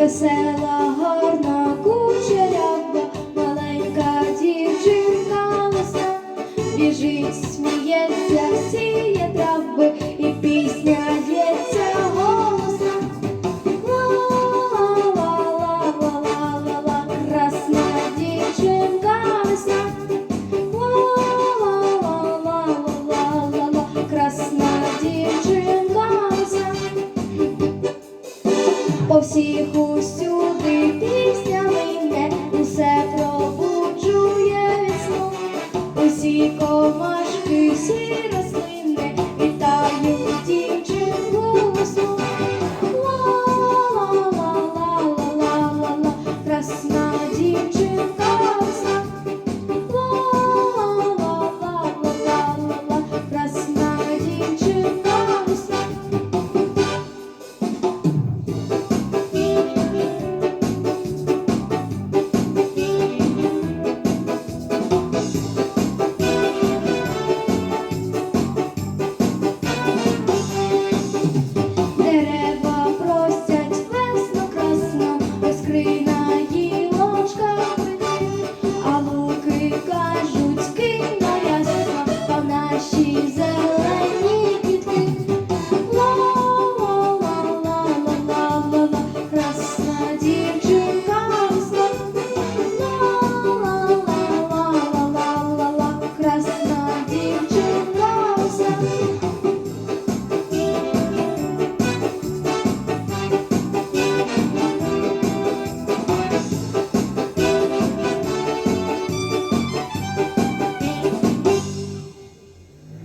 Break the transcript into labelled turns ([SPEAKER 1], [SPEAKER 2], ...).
[SPEAKER 1] весела, гарна кучерява, маленька дівчинка, весна біжить, сміється. всіх усюди.